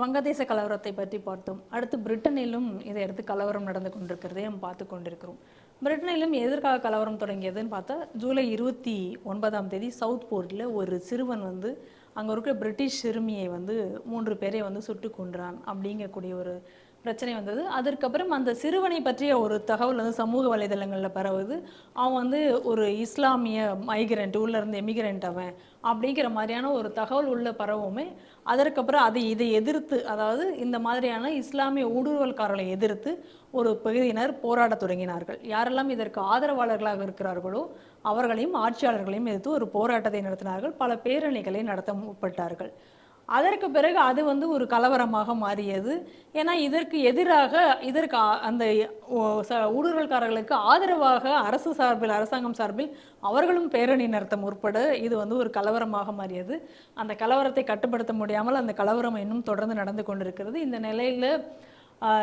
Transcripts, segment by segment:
வங்கதேச கலவரத்தை பற்றி பார்த்தோம். அடுத்து பிரிட்டனிலும் இதை அடுத்து கலவரம் நடந்து கொண்டிருக்கிறதை நாம் பார்த்து கொண்டிருக்கிறோம். பிரிட்டனிலும் எதற்காக கலவரம் தொடங்கியதுன்னு பார்த்தா ஜூலை இருபத்தி ஒன்பதாம் தேதி சவுத் போர்ட்டில் ஒரு சிறுவன் வந்து அங்கே இருக்கிற பிரிட்டிஷ் சிறுமியை வந்து மூன்று பேரை வந்து சுட்டு கொன்றான் அப்படிங்கக்கூடிய ஒரு பிரச்சனை வந்தது. அதற்கப்புறம் அந்த சிறுவனை பற்றிய ஒரு தகவல் வந்து சமூக வலைதளங்களில் பரவுது. அவன் வந்து ஒரு இஸ்லாமிய மைக்ரண்ட் உள்ளேருந்து எமிகிரண்ட் அவன் அப்படிங்கிற மாதிரியான ஒரு தகவல் உள்ள பரவுமே. அதற்கப்புறம் அதை இதை எதிர்த்து அதாவது இந்த மாதிரியான இஸ்லாமிய ஊடுருவல்காரர்களை எதிர்த்து ஒரு பகுதியினர் போராடத் தொடங்கினார்கள். யாரெல்லாம் இதற்கு ஆதரவாளர்களாக இருக்கிறார்களோ அவர்களையும் ஆட்சியாளர்களையும் எதிர்த்து ஒரு போராட்டத்தை நடத்தினார்கள். பல பேரணிகளை நடத்த முற்பட்டார்கள். அதற்கு பிறகு அது வந்து ஒரு கலவரமாக மாறியது. ஏன்னா இதற்கு எதிராக இதற்கு அந்த ச- ஊடுருவல்காரர்களுக்கு ஆதரவாக அரசு சார்பில் அரசாங்கம் சார்பில் அவர்களும் பேரணி நடத்த முற்பட இது வந்து ஒரு கலவரமாக மாறியது. அந்த கலவரத்தை கட்டுப்படுத்த முடியாமல் அந்த கலவரம் இன்னும் தொடர்ந்து நடந்து கொண்டிருக்கிறது. இந்த நிலையில்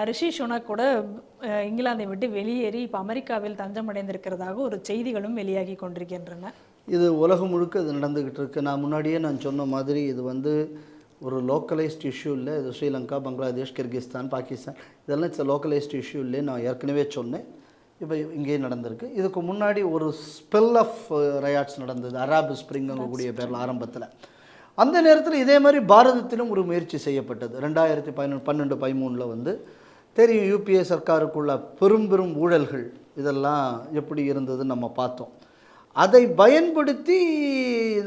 ரிஷி சுனக் கூட இங்கிலாந்தை விட்டு வெளியேறி இப்போ அமெரிக்காவில் தஞ்சமடைந்திருக்கிறதாக ஒரு செய்திகளும் வெளியாகி கொண்டிருக்கின்றன. இது உலகம் முழுக்க இது நடந்துக்கிட்டு இருக்கு. நான் முன்னாடியே நான் சொன்ன மாதிரி இது வந்து ஒரு லோக்கலைஸ்ட் இஷ்யூ இல்லை இது ஸ்ரீலங்கா பங்களாதேஷ் கிர்கிஸ்தான் பாகிஸ்தான் இதெல்லாம் இட்ஸ் லோக்கலைஸ்ட் இஷ்யூ இல்லை நான் ஏற்கனவே சொன்னேன். இப்போ இங்கேயே நடந்திருக்கு. இதுக்கு முன்னாடி ஒரு ஸ்பெல் ஆஃப் ரயாட்ஸ் நடந்தது அராப் ஸ்ப்ரிங் கூடிய பேரில் ஆரம்பத்தில். அந்த நேரத்தில் இதே மாதிரி பாரதத்திலும் ஒரு முயற்சி செய்யப்பட்டது. ரெண்டாயிரத்தி பதினொன்று பன்னெண்டு பதிமூணில் வந்து தெரியும் யூபிஏ சர்க்காருக்குள்ள பெரும் பெரும் ஊழல்கள் இதெல்லாம் எப்படி இருந்ததுன்னு நம்ம பார்த்தோம். அதை பயன்படுத்தி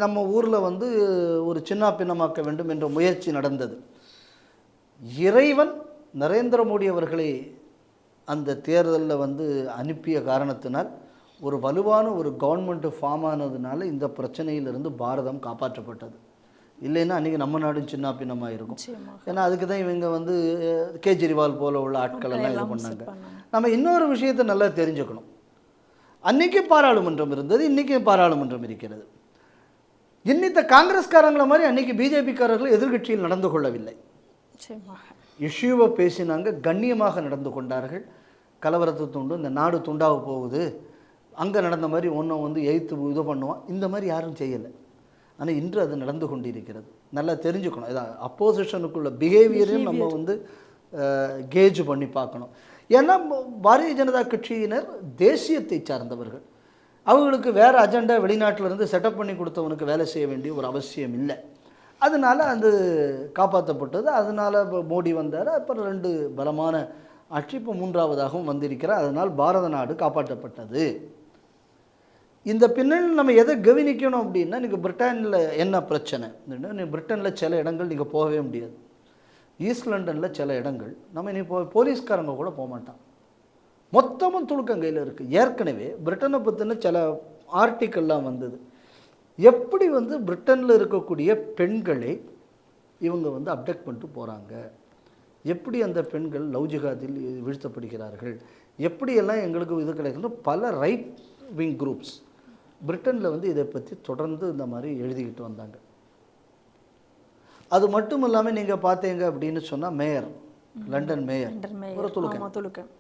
நம்ம ஊரில் வந்து ஒரு சின்ன பின்னமாக்க வேண்டும் என்ற முயற்சி நடந்தது. இறைவன் நரேந்திர மோடி அவர்களை அந்த தேர்தலில் வந்து அனுப்பிய காரணத்தினால் ஒரு வலுவான ஒரு கவர்மெண்ட் ஃபார்ம் ஆனதுனால இந்த பிரச்சனையிலிருந்து பாரதம் காப்பாற்றப்பட்டது. இல்லைன்னா அன்றைக்கி நம்ம நாடும் சின்ன பின்னமாக இருக்கும் ஏன்னா அதுக்கு தான் இவங்க வந்து கேஜ்ரிவால் போல உள்ள ஆட்கள் எல்லாம் இது பண்ணாங்க. நம்ம இன்னொரு விஷயத்தை நல்லா தெரிஞ்சுக்கணும். அன்னைக்கு பாராளுமன்றம் இருந்தது இன்றைக்கி பாராளுமன்றம் இருக்கிறது. இன்னித்த காங்கிரஸ்காரங்கள மாதிரி அன்னைக்கு பிஜேபிக்காரர்கள் எதிர்க்கட்சியில் நடந்து கொள்ளவில்லை. இஷ்யூவை பேசினாங்க கண்ணியமாக நடந்து கொண்டார்கள். கலவரத்தை துண்டு இந்த நாடு துண்டாக போகுது. அங்கே நடந்த மாதிரி ஒன்றை வந்து எய்த்து இது பண்ணுவான். இந்த மாதிரி யாரும் செய்யலை. ஆனால் இன்று அது நடந்து கொண்டிருக்கிறது. நல்லா தெரிஞ்சுக்கணும். இதான் அப்போசிஷனுக்குள்ள பிஹேவியரையும் நம்ம வந்து கேஜ் பண்ணி பார்க்கணும். ஏன்னா பாரதிய ஜனதா கட்சியினர் தேசியத்தை சார்ந்தவர்கள். அவங்களுக்கு வேறு அஜெண்டா வெளிநாட்டிலிருந்து செட்டப் பண்ணி கொடுத்தவனுக்கு வேலை செய்ய வேண்டிய ஒரு அவசியம் இல்லை. அதனால் அது காப்பாற்றப்பட்டது அதனால் இப்போ மோடி வந்தார். அப்புறம் ரெண்டு பலமான ஆட்சி இப்போ மூன்றாவதாகவும் வந்திருக்கிறார். அதனால் பாரத நாடு காப்பாற்றப்பட்டது. இந்த பின்னணியில் நம்ம எதை கவனிக்கணும் அப்படின்னா நீங்கள் பிரிட்டனில் என்ன பிரச்சனை? நீ பிரிட்டனில் சில இடங்கள் நீங்கள் போகவே முடியாது. ஈஸ்ட் லண்டனில் சில இடங்கள் நம்ம இனி போ போலீஸ்காரங்க கூட போக மாட்டான் மொத்தமும் துணுக்கங்கையில் இருக்குது ஏற்கனவே பிரிட்டனை பற்றின சில ஆர்டிக்கல்லாம் வந்தது. எப்படி வந்து பிரிட்டனில் இருக்கக்கூடிய பெண்களை இவங்க வந்து அப்டெக்ட் பண்ணிட்டு போகிறாங்க எப்படி அந்த பெண்கள் லவ் ஜிகாதில் வீழ்த்தப்படுகிறார்கள்? எப்படியெல்லாம் எங்களுக்கு இது கிடைக்குன்னு பல ரைட் விங் குரூப்ஸ் பிரிட்டனில் வந்து இதை பற்றி தொடர்ந்து இந்த மாதிரி எழுதிக்கிட்டு வந்தாங்க. அது மட்டும் இல்லாமல் நீங்கள் பார்த்தீங்க அப்படின்னு சொன்னால் மேயர் லண்டன் மேயர். ஒரு துலுக்கன். துலுக்கன்.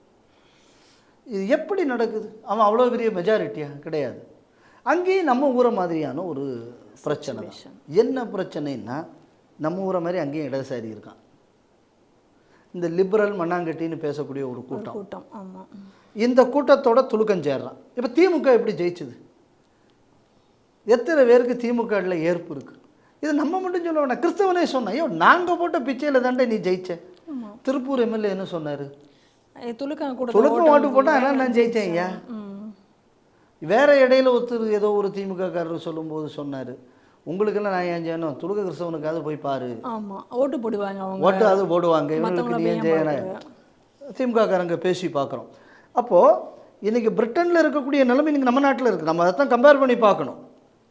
இது எப்படி நடக்குது? அவன் அவ்வளோ பெரிய மெஜாரிட்டியா கிடையாது. அங்கேயும் நம்ம ஊரை மாதிரியான ஒரு பிரச்சனை என்ன பிரச்சனைன்னா நம்ம ஊரை மாதிரி அங்கேயும் இடதுசாரி இருக்கான். இந்த லிபரல் மண்ணாங்கட்டின்னு பேசக்கூடிய ஒரு கூட்டம். கூட்டம் இந்த கூட்டத்தோட துலுக்கம் சேர்றான். இப்போ திமுக எப்படி ஜெயிச்சுது? எத்தனை பேருக்கு திமுகவில் ஏற்பு இருக்கு? இது நம்ம மட்டும் சொல்ல வேணாம் கிறிஸ்தவனே சொன்னான். ஐயோ நாங்கள் போட்ட பிச்சையில் தாண்டே நீ ஜெயிச்ச? திருப்பூர் எம்எல்ஏ என்ன சொன்னார்? ஏ, துலுக்கன் கூட துலுக்கம் ஓட்டு போட்டால் ஆனால் நான் ஜெயித்தேன் ஐயா. வேற இடையில ஒருத்தர் ஏதோ ஒரு திமுககாரர் சொல்லும்போது சொன்னார். உங்களுக்கெல்லாம் நான் ஏன் செய்யணும் துலுக்க கிறிஸ்தவனுக்காவது போய் பாரு. ஓட்டு போடுவாங்க அவங்க. ஓட்டு அது போடுவாங்க. இவங்களுக்கு நீ ஏன் செய்யணும் ஏமாத்துற. திமுககாரங்க பேசி பார்க்குறோம். அப்போது இன்னைக்கு பிரிட்டனில் இருக்கக்கூடிய நிலைமை இன்னைக்கு நம்ம நாட்டில் இருக்குது நம்ம அதை தான் கம்பேர் பண்ணி பார்க்கணும்.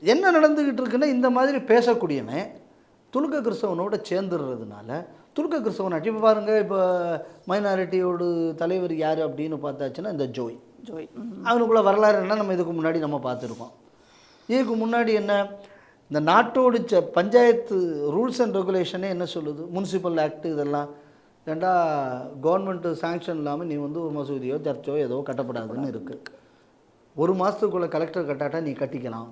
என்ன நடந்துக்கிட்டு இருக்குன்னா இந்த மாதிரி பேசக்கூடியவன் துலுக்க கிறிஸ்தவனோட சேர்ந்துடுறதுனால துலுக்க கிறிஸ்தவன் ஆட்சி இப்போ பாருங்கள் இப்போ மைனாரிட்டியோட தலைவர் யார் அப்படின்னு பார்த்தாச்சுன்னா இந்த ஜோய். ஜோய். அவனுக்குள்ள வரலாறு என்ன நம்ம இதுக்கு முன்னாடி நம்ம பார்த்துருக்கோம். இதுக்கு முன்னாடி என்ன இந்த நாட்டோடு ச பஞ்சாயத்து ரூல்ஸ் அண்ட் ரெகுலேஷனே என்ன சொல்லுது? முனிசிபல் ஆக்ட் இதெல்லாம். ஏண்டா கவர்மெண்ட்டு சாங்ஷன் இல்லாமல் நீ வந்து ஒரு மசூதியோ சர்ச்சோ ஏதோ கட்டப்படாதுன்னு இருக்குது ஒரு மாதத்துக்குள்ளே கலெக்டர் கட்டாட்டா நீ கட்டிக்கலாம்.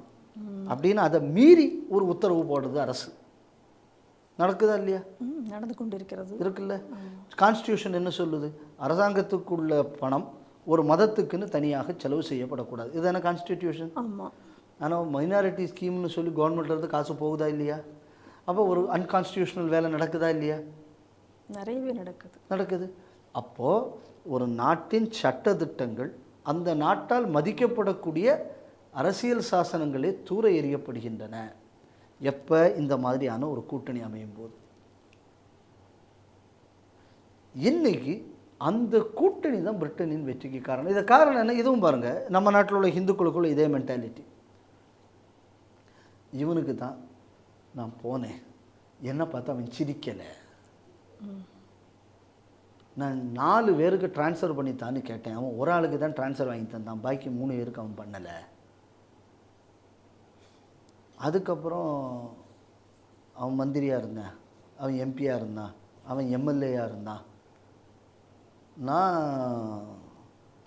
அப்படின்னு அதை மீறி ஒரு உத்தரவு போடுது அரசு. நடக்குதா இல்லையா? நடந்து கொண்டிருக்கிறது. இருக்குல்ல. கான்ஸ்டியூஷன் என்ன சொல்லுது? அரசாங்கத்துக்குள்ள பணம் ஒரு மதத்துக்குன்னு தனியாக செலவு செய்யப்படக்கூடாது. இதுதானே கான்ஸ்டிடியூஷன் ஆமா. ஆனால் மைனாரிட்டி ஸ்கீம்னு சொல்லி கவர்மெண்ட்ல இருந்து காசு போகுதா இல்லையா? அப்போ ஒரு அன்கான்ஸ்டியூஷனல் வேலை நடக்குதா இல்லையா? நிறையவே நடக்குது. நடக்குது. அப்போது ஒரு நாட்டின் சட்டதிட்டங்கள் அந்த நாட்டால் மதிக்கப்படக்கூடிய அரசியல் சாசனங்களே தூர எறியப்படுகின்றன. எப்போ? இந்த மாதிரியான ஒரு கூட்டணி அமையும் போது இன்னைக்கு அந்த கூட்டணி தான் பிரிட்டனின் வெற்றிக்கு காரணம். இது காரணம் என்ன? இதுவும் பாருங்கள் நம்ம நாட்டில் உள்ள இந்துக்களுக்குள்ள இதே மென்டாலிட்டி இவனுக்கு தான் நான் போனேன். என்ன பார்த்து அவன் சிரிக்கலை. நான் நாலு பேருக்கு ட்ரான்ஸ்ஃபர் பண்ணித்தான்னு கேட்டேன். அவன் ஒரு ஆளுக்கு தான் ட்ரான்ஸ்ஃபர் வாங்கி தந்தான். பாக்கி மூணு பேருக்கு அவன் பண்ணலை. அதுக்கப்புறம் அவன் மந்திரியாக இருந்தான். அவன் எம்பியாக இருந்தான். அவன் எம்எல்ஏயாக இருந்தான். நான்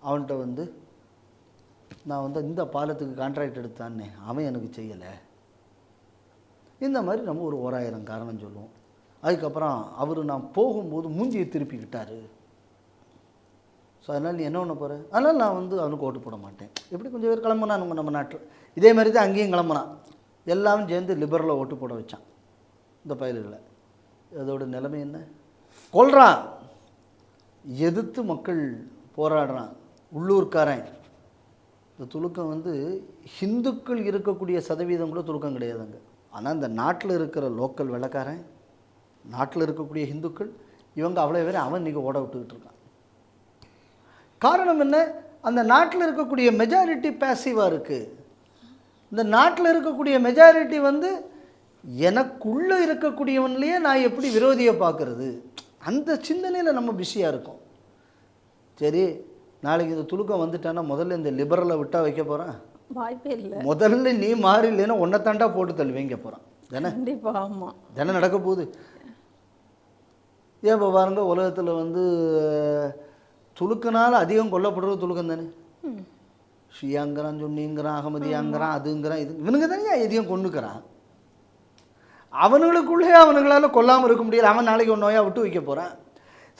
அவன்கிட்ட வந்து நான் வந்து இந்த பாலத்துக்கு கான்ட்ராக்ட் எடுத்தான்னே அவன் எனக்கு செய்யலை. இந்த மாதிரி நம்ம ஒரு ஓராயிரம் காரணம் சொல்லுவோம். அதுக்கப்புறம் அவர் நான் போகும்போது மூஞ்சியை திருப்பிக்கிட்டாரு ஸோ அதனால் நீ என்ன பண்ண போகிற அதனால் நான் வந்து அவனுக்கு ஓட்டு போட மாட்டேன். எப்படி கொஞ்சம் பேர் கிளம்புனானுங்க நம்ம நாட்டில் இதே மாதிரி தான் அங்கேயும் கிளம்புனான். எல்லாரும் சேர்ந்து லிபரலாக ஓட்டு போட வச்சான். இந்த பயல்களை. அதோட நிலைமை என்ன? கொல்றான். எதிர்த்து மக்கள் போராடுறான். உள்ளூர்காரன். இந்த துலுக்கம் வந்து ஹிந்துக்கள் இருக்கக்கூடிய சதவீதம் கூட துலுக்கம் கிடையாதுங்க. ஆனால் இந்த நாட்டில் இருக்கிற லோக்கல் வெள்ளக்காரன் நாட்டில் இருக்கக்கூடிய ஹிந்துக்கள் இவங்க அவ்வளோ பேர் அவன் இன்றைக்கி ஓட விட்டுக்கிட்டு இருக்கான். காரணம் என்ன? அந்த நாட்டில் இருக்கக்கூடிய மெஜாரிட்டி பேசிவாக இருக்குது இந்த நாட்டில் இருக்கக்கூடிய மெஜாரிட்டி வந்து எனக்குள்ளே இருக்கக்கூடியவன்லேயே நான் எப்படி விரோதியை பார்க்கறது? அந்த சிந்தனையில் நம்ம பிஸியாக இருக்கோம். சரி நாளைக்கு இந்த துலுக்கம் வந்துட்டான்னா முதல்ல இந்த லிபரலை விட்டா வைக்க போகிறேன் வாய்ப்பே இல்லை. முதல்ல நீ மாறி இல்லைன்னா உன்னை தாண்டா போட்டு தள்ளி வைங்க போகிறான் தானே? கண்டிப்பா ஆமா. தானே நடக்க போகுது? ஏன் இப்போ பாருங்க உலகத்தில் வந்து துலுக்கினால் அதிகம் கொல்லப்படுறது துலுக்கம் தானே. ஷியாங்கிறான் சுன்னிங்கிறான் அகமதியாங்கிறான் அதுங்கிறான் இது இவனுங்க தானே எதையும் கொண்டுக்கிறான் அவனுங்களுக்குள்ளே அவனுங்களால கொல்லாமல் இருக்க முடியல. அவன் நாளைக்கு ஒரு நோயாக விட்டு வைக்க போகிறான்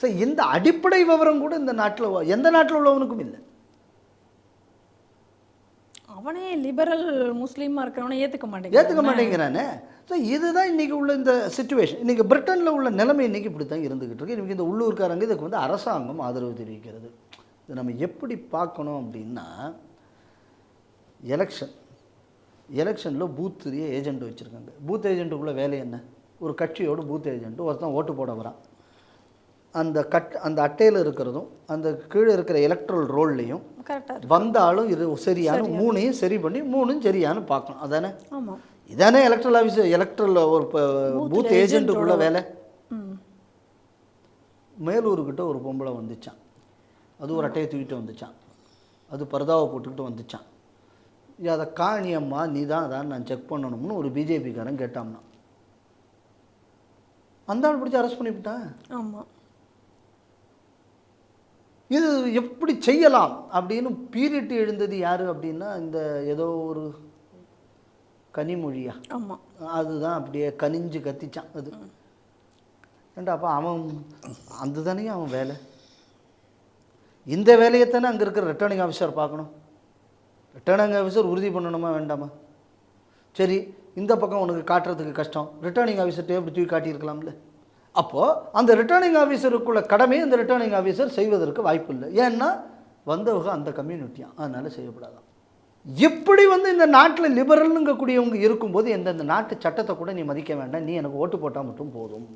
ஸோ இந்த அடிப்படை விவரம் கூட இந்த நாட்டில் எந்த நாட்டில் உள்ளவனுக்கும் இல்லை. அவனே லிபரல் முஸ்லீமா இருக்கிறவனை ஏத்துக்க மாட்டேங்கிறான். ஏற்றுக்க மாட்டேங்கிறானே. ஸோ இதுதான் இன்றைக்கி உள்ள இந்த சுச்சுவேஷன் இன்றைக்கி பிரிட்டனில் உள்ள நிலைமை இன்றைக்கி இப்படி தான் இருந்துக்கிட்டு இருக்கு. இன்றைக்கி இந்த உள்ளூர்காரங்க இதுக்கு வந்து அரசாங்கம் ஆதரவு தெரிவிக்கிறது. இது நம்ம எப்படி பார்க்கணும் அப்படின்னா எலெக்ஷன் எலெக்ஷனில் பூத் ஏஜென்ட் வச்சுருக்காங்க. பூத் ஏஜென்ட்டுக்குள்ளே வேலை என்ன? ஒரு கட்சியோட பூத் ஏஜென்ட் ஒருத்தன் ஓட்டு போட வரான். அந்த கட் அந்த அட்டையில் இருக்கிறதும் அந்த கீழே இருக்கிற எலக்ட்ரல் ரோல்லையும் வந்தாலும் இது சரியான மூணையும் சரி பண்ணி மூணும் சரியானு பார்க்கணும். அதானே? ஆமா. இதானே எலக்ட்ரல் ஆஃபீஸ் எலக்ட்ரல் ஒரு பூத் ஏஜென்ட்டுக்குள்ள வேலை. மேலூர்கிட்ட ஒரு பொம்பளை வந்துச்சான். அது ஒரு அட்டையை தூக்கிட்டு வந்துச்சான். அது பரதாவை போட்டுக்கிட்டு வந்துச்சான். "ஏய், அதை காணியம்மா நீ தான் அதான் நான் செக் பண்ணணும்னு ஒரு பிஜேபிக்காரன் கேட்டான்னா அந்த ஆள் பிடிச்சி அரெஸ்ட் பண்ணிவிட்டான் ஆமா. இது எப்படி செய்யலாம் அப்படின்னு பீரிட்டு எழுந்தது யார் அப்படின்னா இந்த ஏதோ ஒரு கனிமொழியா? ஆமா. அதுதான் அப்படியே கனிஞ்சு கத்திச்சான் அது. ஏண்டா அப்போ அவன் அந்த தானே அவன் வேலை? இந்த வேலையைத்தானே அங்கே இருக்கிற ரிட்டர்னிங் ஆஃபீஸர் பார்க்கணும். ரிட்டர்னிங் ஆஃபீஸர் உறுதி பண்ணணுமா வேண்டாமா? சரி இந்த பக்கம் உனக்கு காட்டுறதுக்கு கஷ்டம். ரிட்டர்னிங் ஆஃபீஸர்கிட்ட எப்படி தூக்கி காட்டியிருக்கலாம்ல. அப்போது அந்த ரிட்டர்னிங் ஆஃபீஸருக்குள்ள கடமையை அந்த ரிட்டர்னிங் ஆஃபீஸர் செய்வதற்கு வாய்ப்பு இல்லை. ஏன்னா வந்தவங்க அந்த கம்யூனிட்டியா அதனால் செய்யப்படாதான். எப்படி வந்து இந்த நாட்டில் லிபரலுங்கக்கூடியவங்க இருக்கும்போது எந்தெந்த நாட்டு சட்டத்தை கூட நீ மதிக்க வேண்டாம். நீ எனக்கு ஓட்டு போட்டால் மட்டும் போதும்.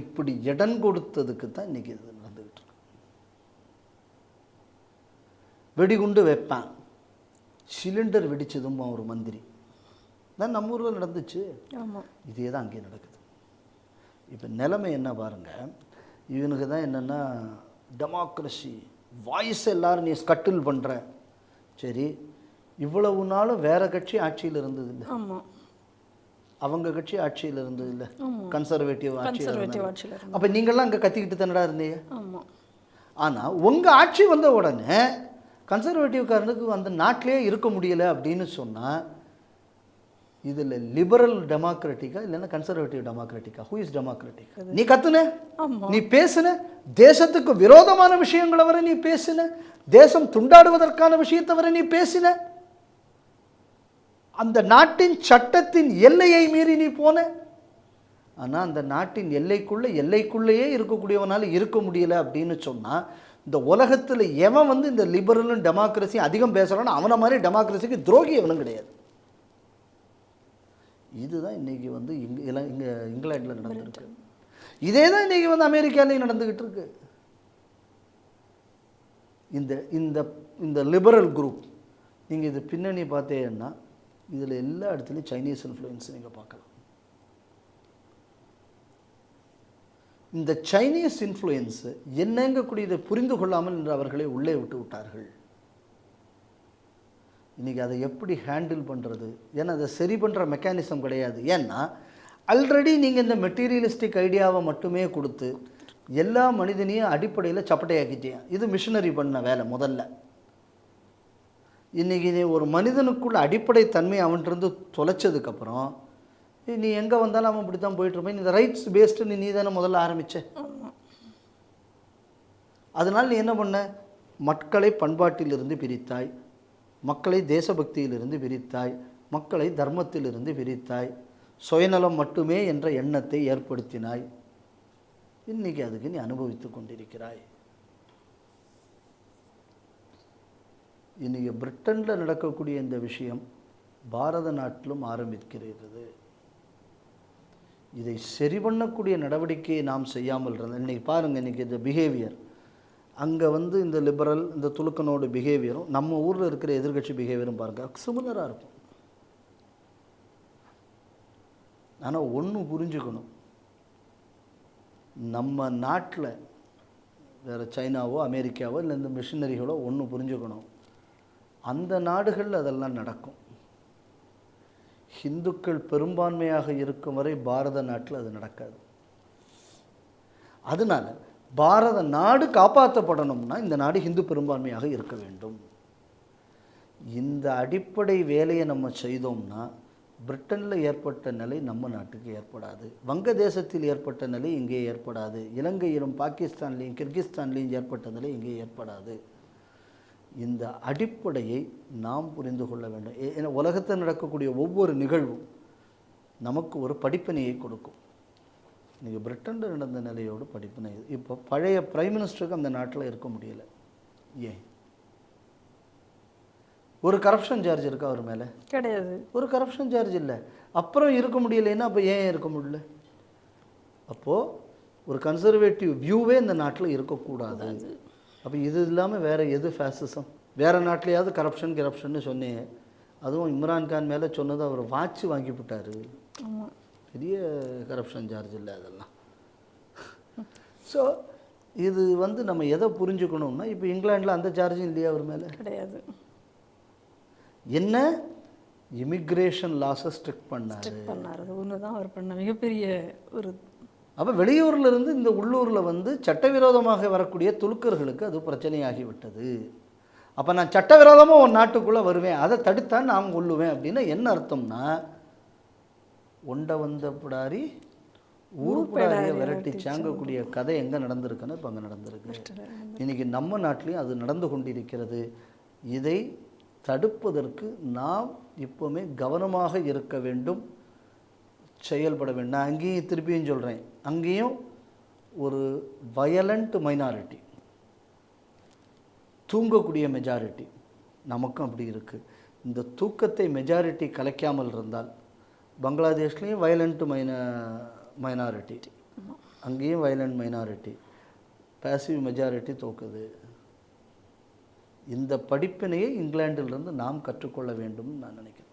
இப்படி இடம் கொடுத்ததுக்கு தான் இன்றைக்கி இது நடந்துகிட்டு இருக்கு வெடிகுண்டு வைப்பான். சிலிண்டர் வெடிச்சதும் ஒரு மந்திரி. தான் நம்ம ஊரில் நடந்துச்சு. இதே தான் அங்கே நடக்குது. இப்போ நிலைமை என்ன பாருங்க. இவனுக்கு தான் என்னென்னா டெமோக்ரஸி வாய்ஸ் எல்லாரும் நீ ஸ்கட்டில் பண்ணுற சரி இவ்வளவு நாளும் வேற கட்சி ஆட்சியில் இருந்தது இல்லை. ஆமா. அவங்க கட்சி ஆட்சியில் இருந்தது இல்லை. கன்சர்வேட்டிவ் ஆட்சியில் அப்போ நீங்கள்லாம் அங்கே கத்திக்கிட்டு தானடா இருந்தீங்க? ஆமா. ஆனால் உங்கள் ஆட்சி வந்த உடனே கன்சர்வேட்டிவ்காரனுக்கு அந்த நாட்டிலே இருக்க முடியல அப்படின்னு சொன்னால் இதில் லிபரல் டெமோக்ராட்டிக்கா இல்லைன்னா கன்சர்வேட்டிவ் டெமோக்ராட்டிக்கா ஹூ இஸ் டெமோக்ராட்டிக் நீ கத்துன? நீ பேசுன? தேசத்துக்கு விரோதமான விஷயங்களை வரை நீ பேசின? தேசம் துண்டாடுவதற்கான விஷயத்தை வரை நீ பேசின? அந்த நாட்டின் சட்டத்தின் எல்லையை மீறி நீ போன? ஆனால் அந்த நாட்டின் எல்லைக்குள்ள எல்லைக்குள்ளேயே இருக்கக்கூடியவனால இருக்க முடியல அப்படின்னு சொன்னா இந்த உலகத்தில் எவன் வந்து இந்த லிபரலும் டெமோக்ரஸியும் அதிகம் பேசுகிறானோ அவனை மாதிரி டெமோக்ரஸிக்கு துரோகி எவனும் கிடையாது. இதுதான் இன்னைக்கு வந்து இங்கே இல- இங்கே இங்கிலாண்டில் நடந்துருக்கு. இதே தான் இன்றைக்கி வந்து அமெரிக்காலையும் நடந்துக்கிட்டு இருக்கு. இந்த இந்த இந்த லிபரல் குரூப் நீங்கள் இது பின்னணி பார்த்தீங்கன்னா இதில் எல்லா இடத்துலையும் சைனீஸ் இன்ஃப்ளூயன்ஸ் நீங்கள் பார்க்கலாம். இந்த சைனீஸ் இன்ஃப்ளூயன்ஸு என்னங்கக்கூடியதை புரிந்து கொள்ளாமல் என்று அவர்களை உள்ளே விட்டு விட்டார்கள். இன்றைக்கி அதை எப்படி ஹேண்டில் பண்ணுறது ஏன்னா அதை சரி பண்ணுற மெக்கானிசம் கிடையாது. ஏன்னா ஆல்ரெடி நீங்கள் இந்த மெட்டீரியலிஸ்டிக் ஐடியாவை மட்டுமே கொடுத்து எல்லா மனிதனையும் அடிப்படையில் சப்பட்டையாக்கிட்டேன் இது மிஷினரி பண்ண வேலை முதல்ல. இன்றைக்கி ஒரு மனிதனுக்குள்ள அடிப்படை தன்மை அவன்கிட்ட தொலைச்சதுக்கப்புறம் நீ எங்கே வந்தாலும் அவன் இப்படி தான் போயிட்டு இருப்பான் இந்த ரைட்ஸ் பேஸ்டு நீ நீ தானே முதல்ல ஆரம்பிச்ச. அதனால் நீ என்ன பண்ண? மக்களை பண்பாட்டிலிருந்து பிரித்தாய். மக்களை தேசபக்தியிலிருந்து பிரித்தாய். மக்களை தர்மத்திலிருந்து பிரித்தாய். சுயநலம் மட்டுமே என்ற எண்ணத்தை ஏற்படுத்தினாய். இன்னைக்கு அதுக்கு நீ அனுபவித்துக் கொண்டிருக்கிறாய். இன்னைக்கு பிரிட்டனில் நடக்கக்கூடிய இந்த விஷயம் பாரத நாட்டிலும் ஆரம்பிக்கிறது. இதை சரி பண்ணக்கூடிய நடவடிக்கையை நாம் செய்யாமல் இருந்தோம். இன்னைக்கு பாருங்கள் இன்றைக்கி இந்த பிஹேவியர் அங்கே வந்து இந்த லிபரல் இந்த துலுக்கனோட பிஹேவியரும் நம்ம ஊரில் இருக்கிற எதிர்க்கட்சி பிஹேவியரும் பாருங்கள் சிமிலராக இருக்கும். ஆனால் ஒன்று புரிஞ்சுக்கணும். நம்ம நாட்டில் வேறு சைனாவோ அமெரிக்காவோ இல்லை இந்த மிஷினரிகளோ ஒன்று புரிஞ்சுக்கணும். அந்த நாடுகளில் அதெல்லாம் நடக்கும். ஹிந்துக்கள் பெரும்பான்மையாக இருக்கும் வரை பாரத நாட்டில் அது நடக்காது. அதனால் பாரத நாடு காப்பாற்றப்படணும்னா இந்த நாடு ஹிந்து பெரும்பான்மையாக இருக்க வேண்டும். இந்த அடிப்படை வேலையை நம்ம செய்தோம்னா பிரிட்டனில் ஏற்பட்ட நிலை நம்ம நாட்டுக்கு ஏற்படாது. வங்கதேசத்தில் ஏற்பட்ட நிலை இங்கே ஏற்படாது. இலங்கையிலும் பாகிஸ்தான்லேயும் கிர்கிஸ்தான்லேயும் ஏற்பட்ட நிலை இங்கே ஏற்படாது. இந்த அடிப்படையை நாம் புரிந்து கொள்ள வேண்டும். ஏன்னா உலகத்தில் நடக்கக்கூடிய ஒவ்வொரு நிகழ்வும் நமக்கு ஒரு படிப்பினையை கொடுக்கும். இன்றைக்கி பிரிட்டனில் நடந்த நிலையோடு படிப்பினை. இப்போ பழைய பிரைம் மினிஸ்டருக்கு அந்த நாட்டில் இருக்க முடியல. ஏன்? ஒரு கரப்ஷன் சார்ஜ் இருக்கா அவர் மேலே? கிடையாது. ஒரு கரப்ஷன் சார்ஜ் இல்லை. அப்புறம் இருக்க முடியலைன்னா அப்போ ஏன் இருக்க முடியல? அப்போது ஒரு கன்சர்வேட்டிவ் வியூவே இந்த நாட்டில் இருக்கக்கூடாது. அப்போ இது இல்லாமல் வேறு எது ஃபேசிசம் வேறு நாட்டிலையாவது கரப்ஷன் கரப்ஷன்னு சொன்னேன் அதுவும் இம்ரான்கான் மேலே சொன்னது அவர் வாட்ச் வாங்கி விட்டாரு பெரிய கரப்ஷன் சார்ஜ் இல்லை அதெல்லாம். ஸோ இது வந்து நம்ம எதை புரிஞ்சுக்கணும்னா இப்போ இங்கிலாண்டில் அந்த சார்ஜும் இல்லையா அவர் மேலே? கிடையாது. என்ன? இமிக்ரேஷன் லாஸை ஸ்ட்ரிக்ட் பண்ணார். பண்ணார். அது ஒன்று தான் அவர் பண்ண மிகப்பெரிய ஒரு அப்போ வெளியூர்ல இருந்து இந்த உள்ளூரில் வந்து சட்டவிரோதமாக வரக்கூடிய துலுக்கர்களுக்கு அது பிரச்சனையாகிவிட்டது. அப்போ நான் சட்டவிரோதமாக ஒரு நாட்டுக்குள்ளே வருவேன் அதை தடுத்தா நான் கொல்லுவேன் அப்படின்னா என்ன அர்த்தம்னா உண்ட வந்த பிடாரி ஊருப்படாரியை விரட்டி சாங்கக்கூடிய கதை எங்கே நடந்திருக்குன்னு இப்போ அங்கே நடந்திருக்கு. இன்னைக்கு நம்ம நாட்டிலையும் அது நடந்து கொண்டிருக்கிறது. இதை தடுப்பதற்கு நாம் இப்போவுமே கவனமாக இருக்க வேண்டும். செயல்பட வேண்டும் நான் அங்கேயும் திருப்பியும் சொல்கிறேன் அங்கேயும் ஒரு வயலண்ட் மைனாரிட்டி தூங்கக்கூடிய மெஜாரிட்டி நமக்கும் அப்படி இருக்குது இந்த தூக்கத்தை மெஜாரிட்டி கலைக்காமல் இருந்தால் பங்களாதேஷ்லேயும் வயலண்ட் மைன மைனாரிட்டி அங்கேயும் வயலண்ட் மைனாரிட்டி பேசிவ் மெஜாரிட்டி தோக்குது. இந்த படிப்பினையை இங்கிலாண்டிலிருந்து நாம் கற்றுக்கொள்ள வேண்டும் நான் நினைக்கிறேன்.